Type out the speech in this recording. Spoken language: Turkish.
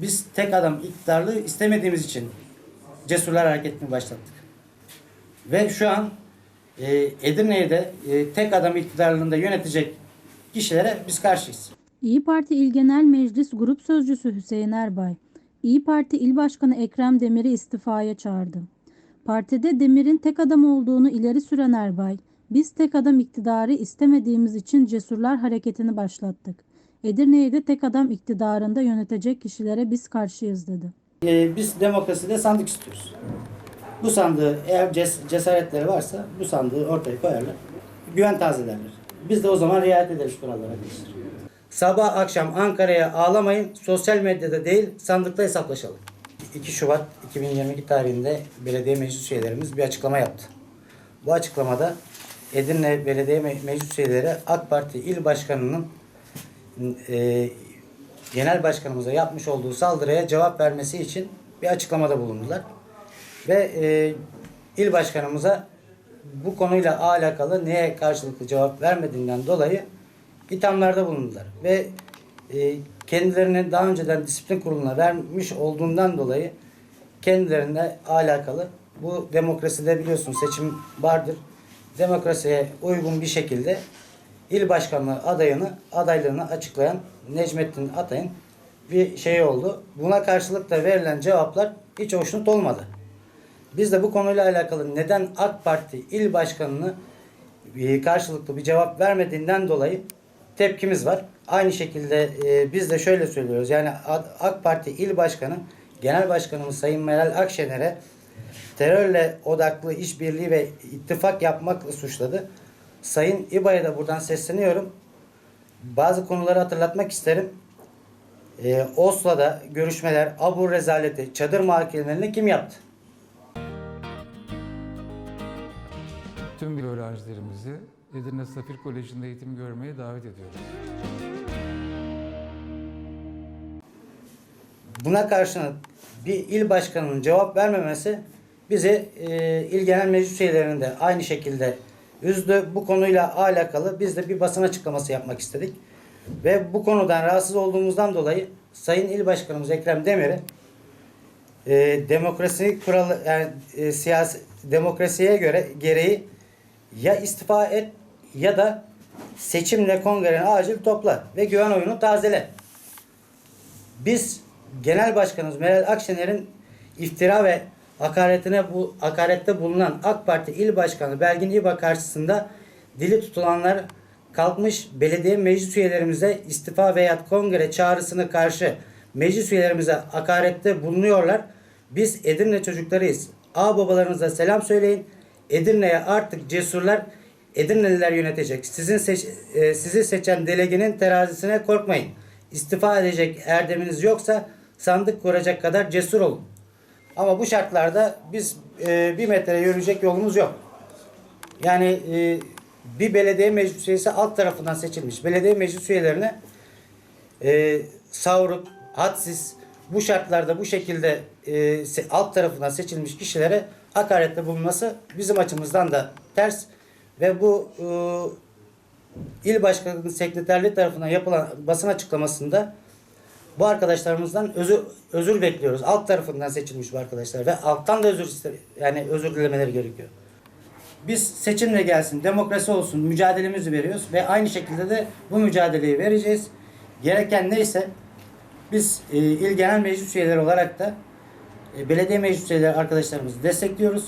Biz tek adam iktidarlığı istemediğimiz için Cesurlar Hareketi'ni başlattık. Ve şu an e, Edirne'yi de e, tek adam iktidarlığında yönetecek kişilere biz karşıyız. İyi Parti İl Genel Meclis Grup Sözcüsü Hüseyin Erbay, İyi Parti İl Başkanı Ekrem Demir'i istifaya çağırdı. Partide Demir'in tek adam olduğunu ileri süren Erbay, biz tek adam iktidarı istemediğimiz için Cesurlar Hareketi'ni başlattık. Edirne'yi de tek adam iktidarında yönetecek kişilere biz karşıyız dedi. E, biz demokraside sandık istiyoruz. Bu sandığı eğer ces- cesaretleri varsa bu sandığı ortaya koyarlar. Güven tazelerler. Biz de o zaman riayet ederiz kurallara arkadaşlar. Sabah akşam Ankara'ya ağlamayın. Sosyal medyada değil sandıkta hesaplaşalım. 2 Şubat 2022 tarihinde belediye meclis üyelerimiz bir açıklama yaptı. Bu açıklamada Edirne Belediye Me- Meclis Üyeleri AK Parti İl Başkanı'nın e, Genel Başkanımıza yapmış olduğu saldırıya cevap vermesi için bir açıklamada bulundular. Ve e, il başkanımıza bu konuyla alakalı neye karşılıklı cevap vermediğinden dolayı ithamlarda bulundular. Ve e, kendilerini daha önceden disiplin kuruluna vermiş olduğundan dolayı kendilerine alakalı bu demokraside biliyorsun seçim vardır. Demokrasiye uygun bir şekilde il başkanlığı adayını adaylığını açıklayan Necmettin Atay'ın bir şey oldu. Buna karşılık da verilen cevaplar hiç hoşnut olmadı. Biz de bu konuyla alakalı neden AK Parti il başkanını e, karşılıklı bir cevap vermediğinden dolayı tepkimiz var. Aynı şekilde e, biz de şöyle söylüyoruz. Yani AK Parti il başkanı Genel Başkanımız Sayın Meral Akşener'e terörle odaklı işbirliği ve ittifak yapmakla suçladı. Sayın İBA'ya da buradan sesleniyorum. Bazı konuları hatırlatmak isterim. Ee, Oslo'da görüşmeler, Abu Rezaleti, çadır mahkemelerini kim yaptı? Tüm öğrencilerimizi Edirne Safir Koleji'nde eğitim görmeye davet ediyoruz. Buna karşılık bir il başkanının cevap vermemesi bizi e, il genel meclis üyelerinin de aynı şekilde üzdü. Bu konuyla alakalı biz de bir basın açıklaması yapmak istedik. Ve bu konudan rahatsız olduğumuzdan dolayı Sayın İl Başkanımız Ekrem Demir'i e, demokrasi kuralı yani e, siyasi demokrasiye göre gereği ya istifa et ya da seçimle kongreni acil topla ve güven oyunu tazele. Biz Genel Başkanımız Meral Akşener'in iftira ve hakaretine bu hakarette bulunan AK Parti İl Başkanı Belgin İba karşısında dili tutulanlar kalkmış belediye meclis üyelerimize istifa veya kongre çağrısına karşı meclis üyelerimize hakarette bulunuyorlar. Biz Edirne çocuklarıyız. A babalarınıza selam söyleyin. Edirne'ye artık cesurlar Edirneliler yönetecek. Sizin seç- e, sizi seçen delegenin terazisine korkmayın. İstifa edecek erdeminiz yoksa sandık kuracak kadar cesur olun. Ama bu şartlarda biz e, bir metre yürüyecek yolumuz yok. Yani e, bir belediye meclis üyesi alt tarafından seçilmiş. Belediye meclis üyelerine e, savruk, hadsiz bu şartlarda bu şekilde e, alt tarafından seçilmiş kişilere hakarette bulunması bizim açımızdan da ters ve bu e, il başkanının sekreterliği tarafından yapılan basın açıklamasında bu arkadaşlarımızdan özür özür bekliyoruz. Alt tarafından seçilmiş bu arkadaşlar ve alttan da özür iste- yani özür dilemeleri gerekiyor. Biz seçimle gelsin, demokrasi olsun mücadelemizi veriyoruz ve aynı şekilde de bu mücadeleyi vereceğiz. Gereken neyse biz e, il genel meclis üyeleri olarak da e, belediye meclis üyeleri arkadaşlarımızı destekliyoruz.